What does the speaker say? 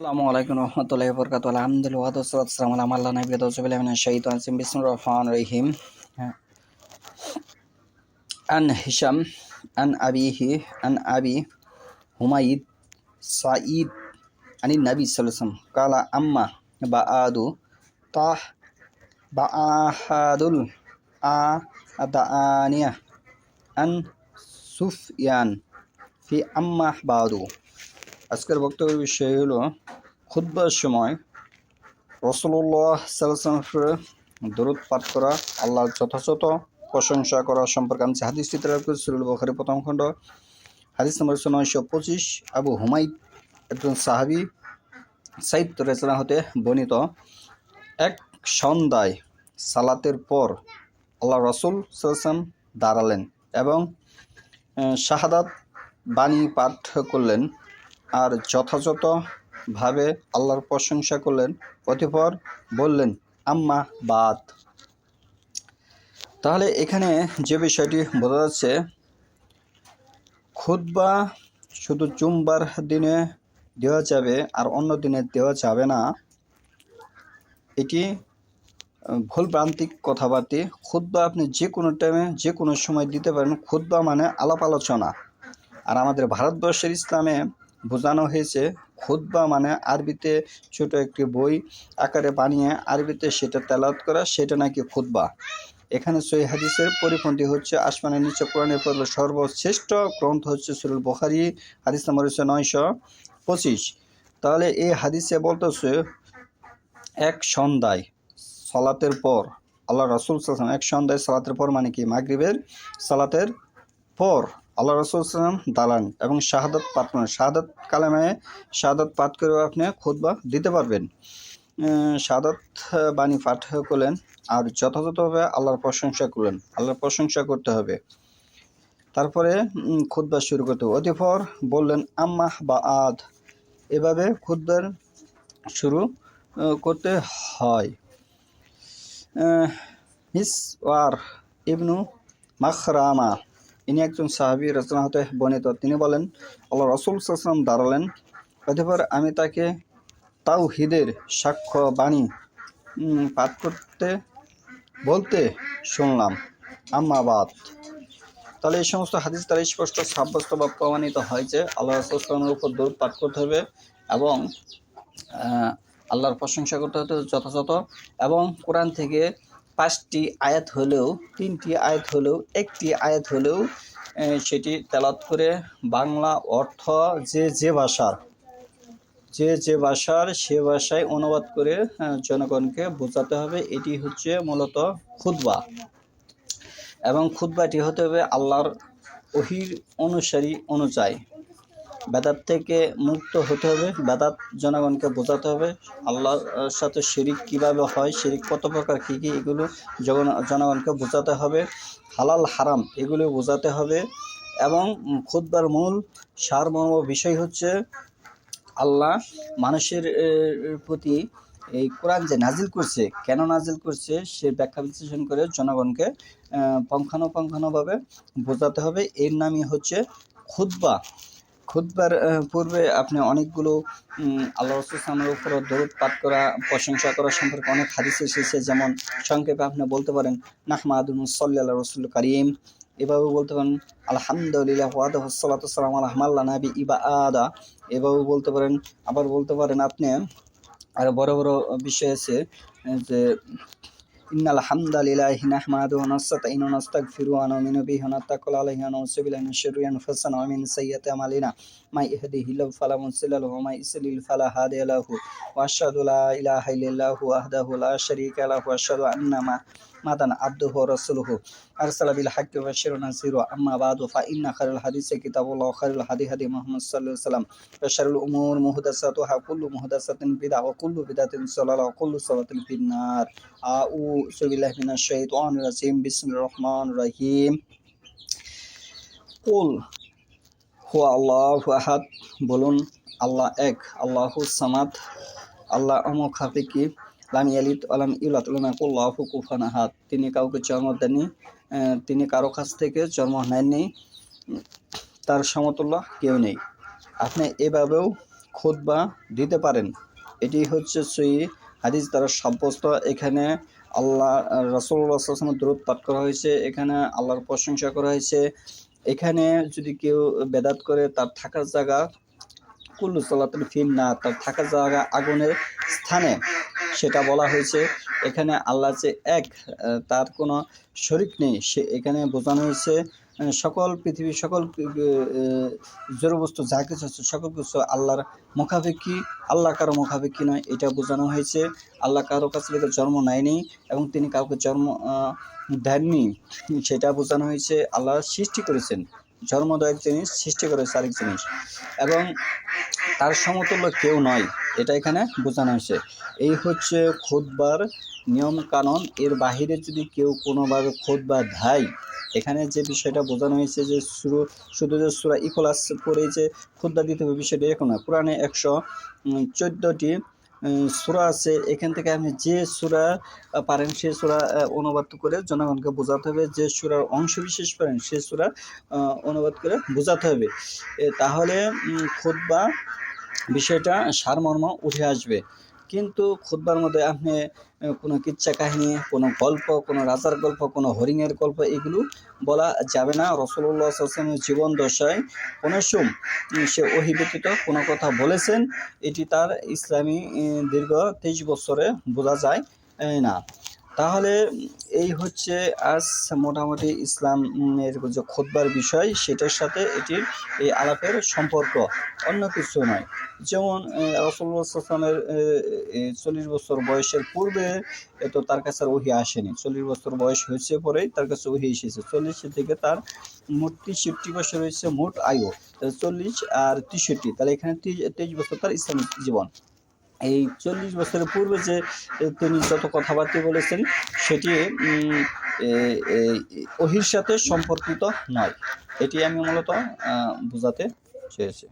আসসালামু আলাইকুম রহমতুল্লাহি বরকাত আলহামদুলিল্লাহ ওয়াদাসসালাতু ওয়াসসালামু আলা মাল্লা নাবিয়্যা তাউযুবিল্লাহি মিনাশ শাইতানির রাজিম বিসমিল্লাহির রহমানির রহিম হ্যাঁ। আন হিশাম আন আবিহি আন আবি হুমাইদ সাঈদ আনি নবী সাল্লাল্লাহু আলাইহি ওয়াসাল্লাম কালা আম্মা বাআদু তাহ বাআহাদুল আ আদানিয়া আন সুফয়ান ফি আম্মা বাদু আজকের বক্তব্যের বিষয় হলো খুদ্বার সময় রসুল্লাহ সাল্লামের দরুদ পাঠ করা, আল্লাহর যথাযথ প্রশংসা করা সম্পর্কে আমি করেছি সুরুল বখারি প্রথম খণ্ড। হাদিস নম্বর নয়শো পঁচিশ, আবু হুমাইদ একজন সাহাবি সাহিত্য রচনা হতে বর্ণিত, এক সন্ধ্যায় সালাতের পর আল্লাহ রসুল সাল্লাম দাঁড়ালেন এবং শাহাদাত বাণী পাঠ করলেন। আর যথাযথভাবে আল্লাহর প্রশংসা করলেন অতঃপর বললেন আম্মা বাদ। তাহলে এখানে যে বিষয়টি বোঝা যাচ্ছে খুতবা শুধু জুম্বার দিনে দেওয়া যাবে আর অন্য দিনে দেওয়া যাবে না। এটি আহ, ভুলভ্রান্তিক কথাবার্তি। খুতবা আপনি যে কোনো টাইমে যে কোনো সময় দিতে পারেন। খুতবা মানে আলাপ আলোচনা। আর আমাদের ভারতবর্ষের ইসলামে বোঝানো হয়েছে, খুতবা মানে আরবিতে ছোট একটি বই আকারে বানিয়ে আরবিতে সেটা তেলাওয়াত করা, সেটা নাকি খুতবা। এখানে সই হাদিসের পরিপন্থী হচ্ছে আসমানের নিচে কোরআনের পর সর্বশ্রেষ্ঠ গ্রন্থ হচ্ছে সুরুল বখারি, হাদিস নম্বর হচ্ছে নয়শো পঁচিশ। তাহলে এই হাদিসে বলতেছে, এক সন্ধ্যায় সালাতের পর, আল্লাহ রসুল সাল্লাম এক সন্ধ্যায় সালাতের পর মানে কি? মাগরিবের সালাতের পর। আল্লাহ রসুল সাল্লাম দালান এবং শাহাদাত পাঠ করেন। শাহাদাত কালামে শাহাদাত পাঠ করেও আপনি খুতবা দিতে পারবেন। শাহাদাত বাণী পাঠ করলেন আর যথাযথভাবে আল্লাহর প্রশংসা করলেন। আল্লাহর প্রশংসা করতে হবে। তারপরে খুতবা শুরু করতে হবে। অতঃপর বললেন আম্মাহ বা আদ। এভাবে খুতবার শুরু করতে হয়। Miswar ibn Makhrama. ইনি একজন সাহাবি রচনা হতে বর্ণিত তিনি বলেন আল্লাহ রসুল সাল্লাম দাঁড়ালেন, অতঃপর আমি তাকে তাও হিদের সাক্ষ্য, বাণী পাঠ করতে, বলতে শুনলাম। আম্মাবাদ তাহলে এই সমস্ত হাদিস দ্বারা স্পষ্ট সাব্যস্ত বা প্রমাণিত হয় যে আল্লাহ রসুলের উপর দৌড় পাঠ করতে হবে এবং আল্লাহর প্রশংসা করতে হতে যথাযথ এবং কোরআন থেকে পাঁচটি আয়াত হলেও, তিনটি আয়াত হলেও, একটি আয়াত হলেও সেটি তেলাত করে বাংলা অর্থ যে যে ভাষার, যে যে ভাষার সে ভাষায় অনুবাদ করে জনগণকে বোঝাতে হবে। এটি হচ্ছে মূলত খুতবা এবং খুতবাটি হতে হবে আল্লাহর ওহির অনুসারী অনুযায়ী। বেদাত থেকে মুক্ত হতে হবে বেদাত জনগণকে বোঝাতে হবে আল্লাহর সাথে শিরিক কীভাবে হয় শিরিক কত প্রকার কী কী এগুলো জনগণকে বোঝাতে হবে। হালাল হারাম এগুলো বোঝাতে হবে। এবং উম, খুতবার মূল সারমর্ম বিষয় হচ্ছে আল্লাহ মানুষের প্রতি এই কোরআন যে নাজিল করছে কেন নাজিল করছে সে ব্যাখ্যা বিশ্লেষণ করে জনগণকে পুঙ্খানুপুঙ্খানুভাবে বোঝাতে হবে। এর নামই হচ্ছে খুতবা। খুতবার আহ, পূর্বে আপনি অনেকগুলো আল্লাহ রসুলের উপর দরুদ পাঠ করা প্রশংসা করা সম্পর্কে অনেক হাদিস এসেছে। যেমন সংক্ষেপে আপনি বলতে পারেন নাহমাদুল সাল্লাহ রসুল করিম। এভাবে বলতে পারেন আলহামদুলিল্লাহ ওয়াদাহসালাতাম আলহামাল্লা নাবি ইবা আদা এভাবে বলতে পারেন আবার বলতে পারেন আপনি আর বড় বড় বিষয় আছে যে إن الحمد لله نحمده ونستعين ونستغفره ونؤمن به ونتوكل عليه ونعوذ بالله من شرور أنفسنا ومن سيئات أعمالنا. ما يهده الله فلا مضل له وما يضلل فلا هادي له. وأشهد لا إله إلا الله وحده لا شريك له وأشهد أن محمدا عبده ورسوله. أرسل بالحق بشيرا ونذيرا أما بعد فإن خير الحديث كتاب الله وخير الهدي هدي محمد صلى الله عليه وسلم. وشر الأمور محدثاتها كل محدثة بدعة وكل بدعة ضلالة وكل صلاة في النار. أعوذ আল্লাহু বলুন আল্লাহ এক সামাদ আল্লাহ অমুক হাফিকি লাম ইয়ালিদ আলাম কুফান তিনি কাউকে জন্ম দেননি তিনি কারও কাছ থেকে জন্ম নেননি তার সমতুল্য কেউ নেই আপনি এভাবেও খুতবা দিতে পারেন এটি হচ্ছে সই হাদিস দ্বারা সাব্যস্ত এখানে আল্লাহ রসুল্লাহামের দূরত পাঠ করা হয়েছে, এখানে আল্লাহর প্রশংসা করা হয়েছে। এখানে যদি কেউ বেদাত করে, তার থাকার জায়গা কুল্লু সালাতুল ফিন না, তার থাকার জায়গা আগুনের স্থানে, সেটা বলা হয়েছে। এখানে আল্লাহ যে এক তার কোনো শরিক নেই, সে এখানে বোঝানো হয়েছে সকল পৃথিবীর সকল জড় বস্তু যা কিছু আছে, সকল কিছু আল্লাহর মুখাপেক্ষি, আল্লাহ কারও মুখাপেক্ষি নয়, এটা বোঝানো হয়েছে। আল্লাহ কারও কাছ থেকে জন্ম নেয়নি এবং তিনি কাউকে জন্ম দেননি, সেটা বোঝানো হয়েছে। আল্লাহ সৃষ্টি করেছেন। জন্মদায়ক জিনিস সৃষ্টি করেছে আরেক জিনিস। এবং তার সমতুল্য কেউ নয়, এটা এখানে বোঝানো হয়েছে। এই হচ্ছে খুদবার নিয়ম কানুন এর বাহিরে যদি কেউ কোনোভাবে খুদবা দেয়, এখানে যে বিষয়টা বোঝানো হয়েছে যে শুরু, শুধু যে সুরা ইখলাস পড়ে যে খুদ্া দিতে হবে বিষয়টা এরকম না। পুরাণে একশো চোদ্দোটি সুরা আছে, এখান থেকে আপনি যে সুরা পারেন সে সুরা অনুবাদ করে জনগণকে বোঝাতে হবে, যে সুরার অংশ বিশেষ পারেন সে সুরা অনুবাদ করে বোঝাতে হবে। তাহলে তাহলে বা বিষয়টা সারমর্ম উঠে আসবে। কিন্তু খুদ্বার মধ্যে আপনি কোনো কিচ্ছা কাহিনী, কোনো গল্প, কোনো রাজার গল্প, কোনো হরিণের গল্প, এগুলো বলা যাবে না। রসল্লা জীবন দশায় কোনো সোম সে ওহি কোনো কথা বলেছেন, এটি তার ইসলামী দীর্ঘ তেইশ বছরে বোঝা যায় না। তাহলে এই হচ্ছে আজ মোটামুটি ইসলাম উম, এর যে খোদবার বিষয় সেটার সাথে এটির এই আলাপের সম্পর্ক। অন্য কিছু নয়। যেমন রসুল্লাহামের চল্লিশ বছর বয়সের পূর্বে তো তার কাছে আর ওহি আসেনি। চল্লিশ বছর বয়স হয়েছে পরেই তার কাছে ওহি এসেছে। চল্লিশ থেকে তার মোট তেষট্টি বছর হয়েছে মোট আয়ু। চল্লিশ আর তেষট্টি তাহলে এখানে তেইশ বছর তার ইসলামিক জীবন। এই চল্লিশ বছরের পূর্বে যে তিনি যত কথাবার্তা বলেছেন, সেটি ওহির সাথে সম্পর্কিত নয়। এটি আমি মূলত বোঝাতে চেয়েছি।